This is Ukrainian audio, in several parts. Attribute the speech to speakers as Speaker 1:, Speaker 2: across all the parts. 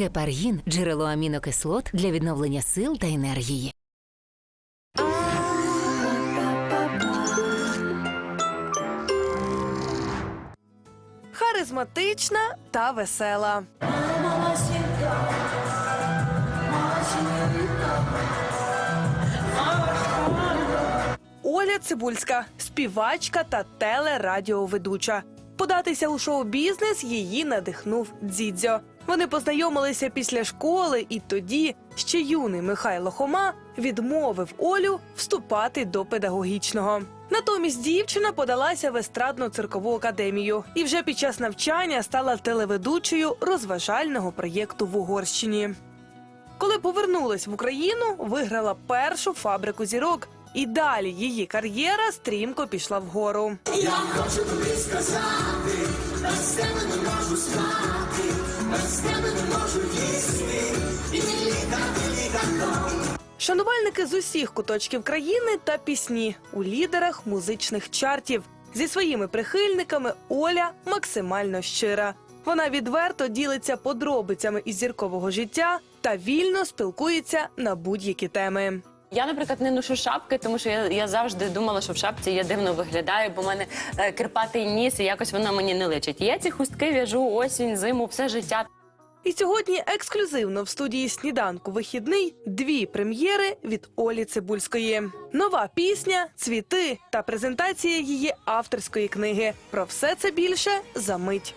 Speaker 1: Гепаргін джерело амінокислот для відновлення сил та енергії.
Speaker 2: Харизматична та весела. Оля Цибульська, співачка та телерадіоведуча. Податися у шоу-бізнес її надихнув Дзідзьо. Вони познайомилися після школи, і тоді ще юний Михайло Хома відмовив Олю вступати до педагогічного. Натомість дівчина подалася в естрадну циркову академію і вже під час навчання стала телеведучою розважального проєкту в Угорщині. Коли повернулась в Україну, виграла першу фабрику зірок. І далі її кар'єра стрімко пішла вгору. Шанувальники з усіх куточків країни та пісні у лідерах музичних чартів. Зі своїми прихильниками Оля максимально щира. Вона відверто ділиться подробицями із зіркового життя та вільно спілкується на будь-які теми.
Speaker 3: Я, наприклад, не ношу шапки, тому що я, я завжди думала, що в шапці я дивно виглядаю, бо в мене е, кирпатий ніс, і якось вона мені не личить. Я ці хустки в'яжу осінь, зиму, все життя.
Speaker 2: І сьогодні ексклюзивно в студії сніданку вихідний дві прем'єри від Олі Цибульської. Нова пісня, цвіти та презентація її авторської книги. Про все це більше за мить.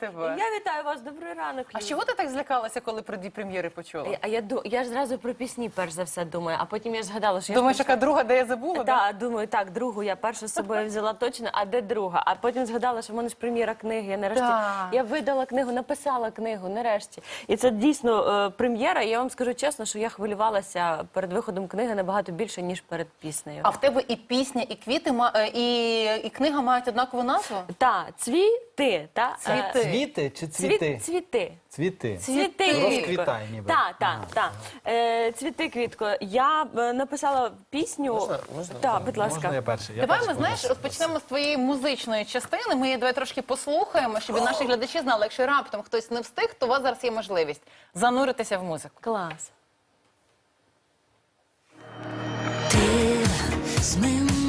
Speaker 4: Тебе!
Speaker 3: Я вітаю вас, добрий ранок.
Speaker 4: А чого ти так злякалася, коли про дві прем'єри почула?
Speaker 3: А я ду- я ж зразу про пісні перш за все думаю, а потім я згадала, що я
Speaker 4: Думаєш,
Speaker 3: ж
Speaker 4: яка друга, де я забула? да?
Speaker 3: Так, думаю, так, другу я першу з собою взяла точно, а де друга? А потім згадала, що в мене ж прем'єра книги. Я нарешті
Speaker 4: Так.
Speaker 3: я видала книгу, написала книгу, нарешті. І це дійсно е, прем'єра. І я вам скажу чесно, що я хвилювалася перед виходом книги набагато більше, ніж перед піснею.
Speaker 4: А в тебе і пісня, і квіти, ма- е, і, і книга мають однакову назву?
Speaker 3: Та, цвіти, та?
Speaker 4: Цвіти.
Speaker 5: Цвіти чи
Speaker 3: Цвіт,
Speaker 5: цвіти?
Speaker 3: цвіти.
Speaker 5: Цвіти.
Speaker 3: Цвіти.
Speaker 5: Розквітай ніби.
Speaker 3: Так, так, так. Е, цвіти, квітко. Я е, написала пісню.
Speaker 5: Можна- можна?
Speaker 3: Так, будь ласка.
Speaker 5: Можна я перший? Я
Speaker 4: Давай
Speaker 5: перший
Speaker 4: ми знаєш, от почнемо з твоєї музичної частини. Ми її давай трошки послухаємо, щоб і наші глядачі знали, якщо раптом хтось не встиг, то у вас зараз є можливість зануритися в музику.
Speaker 3: Клас.
Speaker 6: Ти з минулим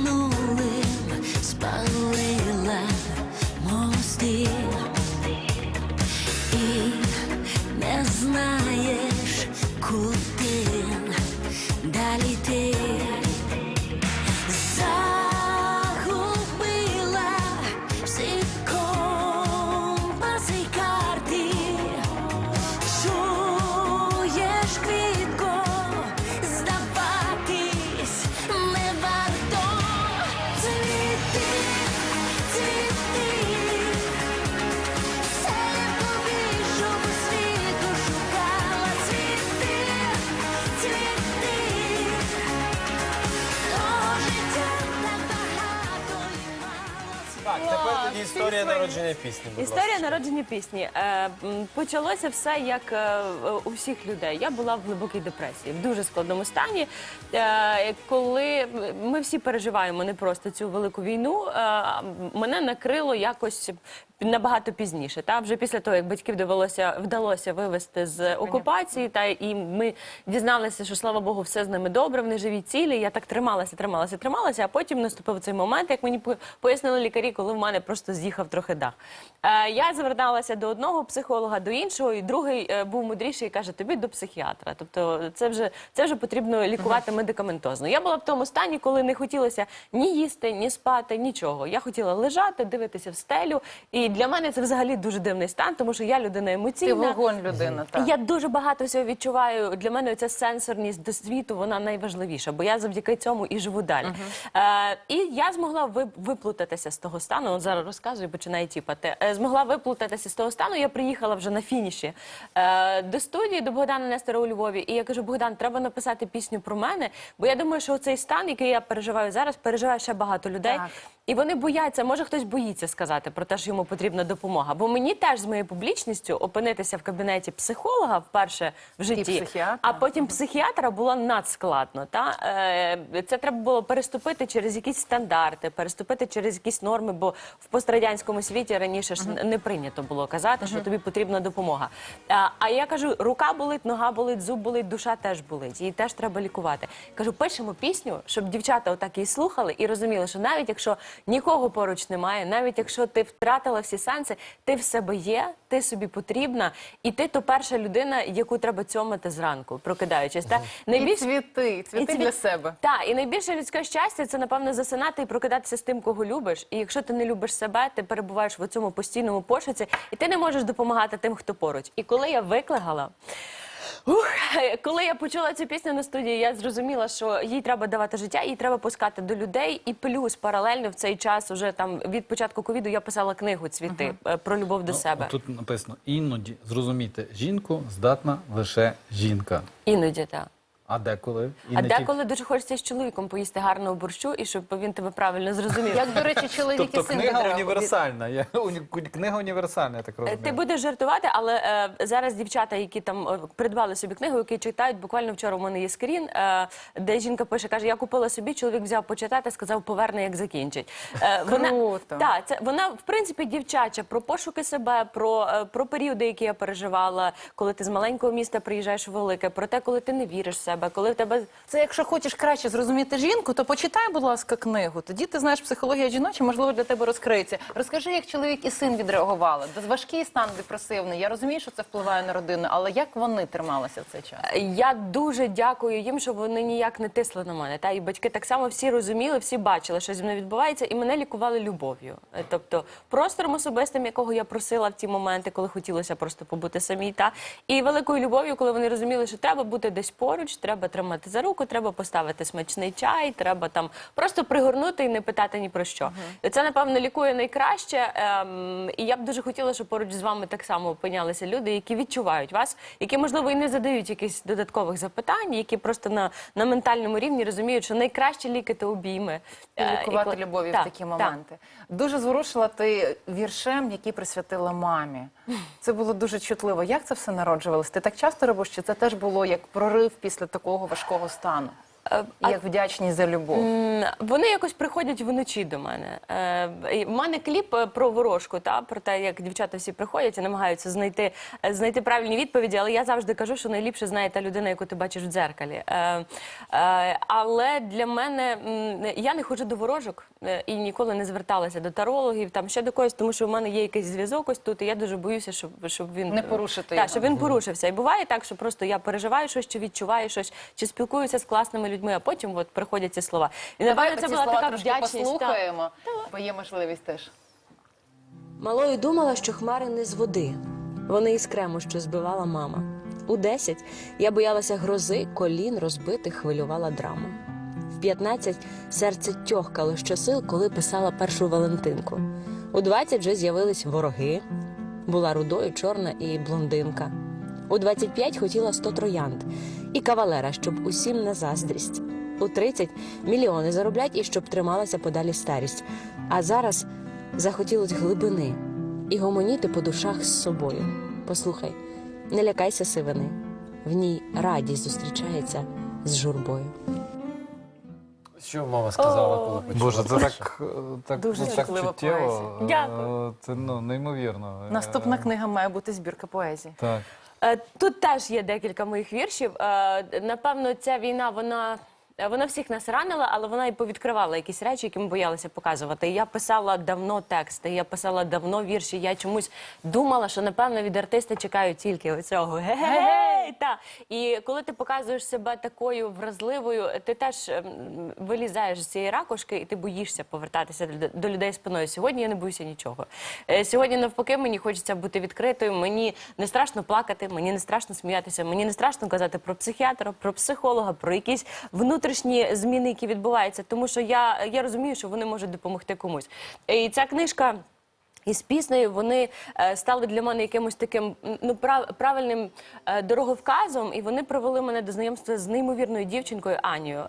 Speaker 5: історія народження пісні. будь
Speaker 3: Історія народження пісні. Е, м, почалося все як е, у всіх людей. Я була в глибокій депресії, в дуже складному стані. Е, коли ми всі переживаємо не просто цю велику війну, е, мене накрило якось. Набагато пізніше, та вже після того, як батьків довелося вдалося вивезти з окупації, та і ми дізналися, що слава Богу, все з ними добре, вони живі цілі. Я так трималася, трималася, трималася. А потім наступив цей момент, як мені пояснили лікарі, коли в мене просто з'їхав трохи дах. Е, я зверталася до одного психолога, до іншого, і другий е, був мудріший і каже: тобі до психіатра. Тобто, це вже це вже потрібно лікувати медикаментозно. Я була в тому стані, коли не хотілося ні їсти, ні спати, нічого. Я хотіла лежати, дивитися в стелю. І для мене це взагалі дуже дивний стан, тому що я людина емоційна.
Speaker 4: Ти вогонь людина. Так.
Speaker 3: Я дуже багато всього відчуваю. Для мене ця сенсорність до світу вона найважливіша, бо я завдяки цьому і живу далі. Е, і я змогла ви- виплутатися з того стану. От зараз розказую, починає тіпати. Е, Змогла виплутатися з того стану. Я приїхала вже на фініші е, до студії, до Богдана Нестера у Львові. І я кажу: Богдан, треба написати пісню про мене, бо я думаю, що цей стан, який я переживаю зараз, переживає ще багато людей.
Speaker 4: Так.
Speaker 3: І вони бояться, може хтось боїться сказати про те, що йому потрібна допомога. Бо мені теж з моєю публічністю опинитися в кабінеті психолога вперше в житті, а потім психіатра було надскладно. Та е, це треба було переступити через якісь стандарти, переступити через якісь норми, бо в пострадянському світі раніше ж не прийнято було казати, що тобі потрібна допомога. А, а я кажу, рука болить, нога болить, зуб болить, душа теж болить. Її теж треба лікувати. Кажу, пишемо пісню, щоб дівчата отак її слухали і розуміли, що навіть якщо нікого поруч немає, навіть якщо ти втратила всі сенси, ти в себе є, ти собі потрібна, і ти то перша людина, яку треба цьомати зранку, прокидаючись. Та
Speaker 4: І цвіти, цвіти
Speaker 3: цві...
Speaker 4: для себе.
Speaker 3: Так, і найбільше людське щастя це напевно засинати і прокидатися з тим, кого любиш. І якщо ти не любиш себе, ти перебуваєш в цьому постійному пошуці, і ти не можеш допомагати тим, хто поруч. І коли я виклигала. Ух, коли я почула цю пісню на студії, я зрозуміла, що їй треба давати життя, їй треба пускати до людей. І плюс паралельно в цей час, уже там від початку ковіду, я писала книгу цвіти е, про любов до себе.
Speaker 7: Тут написано іноді зрозуміти жінку здатна лише жінка.
Speaker 3: Іноді так.
Speaker 7: А деколи і
Speaker 3: А
Speaker 7: не тільки-
Speaker 3: деколи дуже хочеться з чоловіком поїсти гарного борщу, і щоб він тебе правильно зрозумів.
Speaker 4: Як, до речі, чоловік і
Speaker 7: Тобто
Speaker 4: син
Speaker 7: книга універсальна. Я, уні- книга універсальна, я так
Speaker 3: Е,
Speaker 7: розумію.
Speaker 3: Ти будеш жартувати, але е, зараз дівчата, які там е, придбали собі книгу, які читають, буквально вчора у мене є скрін, е, де жінка пише, каже: я купила собі, чоловік взяв почитати, сказав, поверне, як закінчить. Е, Вона,
Speaker 4: Круто.
Speaker 3: та, це, вона, в принципі, дівчача про пошуки себе, про, е, про періоди, які я переживала, коли ти з маленького міста приїжджаєш у велике, про те, коли ти не віриш в себе, коли в тебе
Speaker 4: Це якщо хочеш краще зрозуміти жінку, то почитай, будь ласка, книгу. Тоді ти знаєш психологія жіноча, можливо, для тебе розкриється. Розкажи, як чоловік і син відреагували. Важкий стан депресивний. Я розумію, що це впливає на родину, але як вони трималися в цей час?
Speaker 3: Я дуже дякую їм, що вони ніяк не тисли на мене. Та і батьки так само всі розуміли, всі бачили, що зі мною відбувається, і мене лікували любов'ю. Е, Тобто простором особистим, якого я просила в ті моменти, коли хотілося просто побути самій. Та і великою любов'ю, коли вони розуміли, що треба бути десь поруч, треба тримати за руку, треба поставити смачний чай, треба там просто пригорнути і не питати ні про що. І Це напевно лікує найкраще. Ем, і я б дуже хотіла, щоб поруч з вами так само опинялися люди, які відчувають вас, які можливо і не задають якихось додаткових запитань, які просто на, на ментальному рівні розуміють, що найкращі ліки то обійми.
Speaker 4: І
Speaker 3: Е,
Speaker 4: лікувати
Speaker 3: коли-
Speaker 4: любові
Speaker 3: Так,
Speaker 4: в такі
Speaker 3: так.
Speaker 4: моменти. Дуже зворушила ти віршем, який присвятила мамі. Це було дуже чутливо. Як це все народжувалось? Ти так часто робиш, чи це теж було як прорив після такого важкого стану?
Speaker 3: Е,
Speaker 4: як вдячність за любов.
Speaker 3: Вони якось приходять вночі до мене. Е, в мене кліп е, про ворожку, та про те, як дівчата всі приходять і намагаються знайти, знайти правильні відповіді. Але я завжди кажу, що найліпше знає та людина, яку ти бачиш в дзеркалі. Але для мене я не ходжу до ворожок і ніколи не зверталася до тарологів, там ще до когось, тому що в мене є якийсь зв'язок ось тут, і я дуже боюся, щоб, щоб він
Speaker 4: Не порушити
Speaker 3: Так,
Speaker 4: його.
Speaker 3: щоб він порушився. І буває так, що просто я переживаю щось, чи відчуваю щось, чи спілкуюся з класними людьми, а потім от приходять ці слова. І
Speaker 4: Давай
Speaker 3: напевно, це
Speaker 4: ці
Speaker 3: була
Speaker 4: слова
Speaker 3: така
Speaker 4: трошки
Speaker 3: вдячність. та.
Speaker 4: бо є можливість теж.
Speaker 8: Малою думала, що хмари не з води. Вони із крему, що збивала мама. У 10 я боялася грози, колін розбитих, хвилювала драма. В 15 серце тьохкало щосил, коли писала першу Валентинку. У 20 вже з'явились вороги. Була рудою, чорна і блондинка. У 25 хотіла 100 троянд і кавалера, щоб усім на заздрість. У 30 мільйони зароблять і щоб трималася подалі старість. А зараз захотілось глибини і гомоніти по душах з собою. Послухай, не лякайся сивини, в ній радість зустрічається з журбою.
Speaker 5: Що мама сказала, коли почула?
Speaker 7: Боже, це так, так,
Speaker 4: Дуже
Speaker 7: ну, так чуттєво.
Speaker 4: поезія.
Speaker 3: Дякую.
Speaker 7: Е, Це ну, неймовірно. Е,
Speaker 4: Наступна книга має бути збірка поезії.
Speaker 7: Так.
Speaker 3: Е, Тут теж є декілька моїх віршів. Е, Напевно, ця війна вона. Е, Вона всіх нас ранила, але вона і повідкривала якісь речі, які ми боялися показувати. І Я писала давно тексти, я писала давно вірші. Я чомусь думала, що напевно від артиста чекають тільки оцього ге-ге-гей. Та і коли ти показуєш себе такою вразливою, ти теж ем, вилізаєш з цієї ракушки, і ти боїшся повертатися до- до людей спиною. Сьогодні я не боюся нічого. Е, Сьогодні навпаки мені хочеться бути відкритою. Мені не страшно плакати, мені не страшно сміятися, мені не страшно казати про психіатра, про психолога, про якісь внутрішні зміни, які відбуваються, тому що я, я розумію, що вони можуть допомогти комусь. І ця книжка. Із піснею вони е, стали для мене якимось таким ну правильним е, дороговказом, і вони провели мене до знайомства з неймовірною дівчинкою Анією.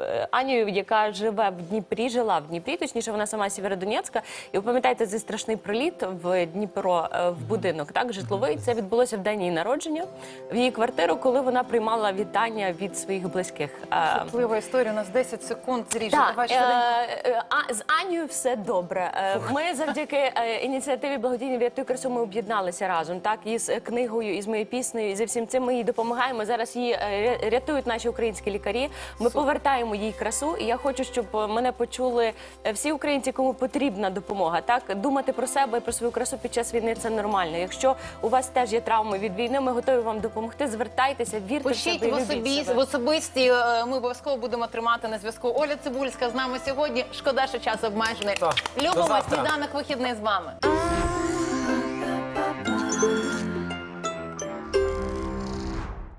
Speaker 3: Е, е, е, е, Анією, яка живе в Дніпрі, жила в Дніпрі, точніше, вона сама Сєвєродонецька. І ви пам'ятаєте цей страшний приліт в Дніпро е, в будинок, так житловий. Це відбулося в день її народження в її квартиру, коли вона приймала вітання від своїх близьких. Е,
Speaker 4: Чутлива історія, у нас 10 секунд зріже.
Speaker 3: так,
Speaker 4: Давай
Speaker 3: е, е, а, з Анією все добре. Е, Ми завдяки е, ініціативі благодійної «Врятуй красу» ми об'єдналися разом. Так, із е, книгою, із моєю піснею, і зі всім цим ми їй допомагаємо. Зараз її е, рятують наші українські лікарі. Ми повертаємо їй красу. І я хочу, щоб е, мене почули е, всі українці, кому потрібна допомога. Так, думати про себе і про свою красу під час війни це нормально. Якщо у вас теж є травми від війни, ми готові вам допомогти. Звертайтеся, вірте в себе
Speaker 4: в,
Speaker 3: любіть
Speaker 4: особі,
Speaker 3: себе.
Speaker 4: в особисті. е, Ми обов'язково будемо тримати на зв'язку. Оля Цибульська з нами сьогодні. Шкода, що час обмежений. Любимо сніданок вихідний з вами.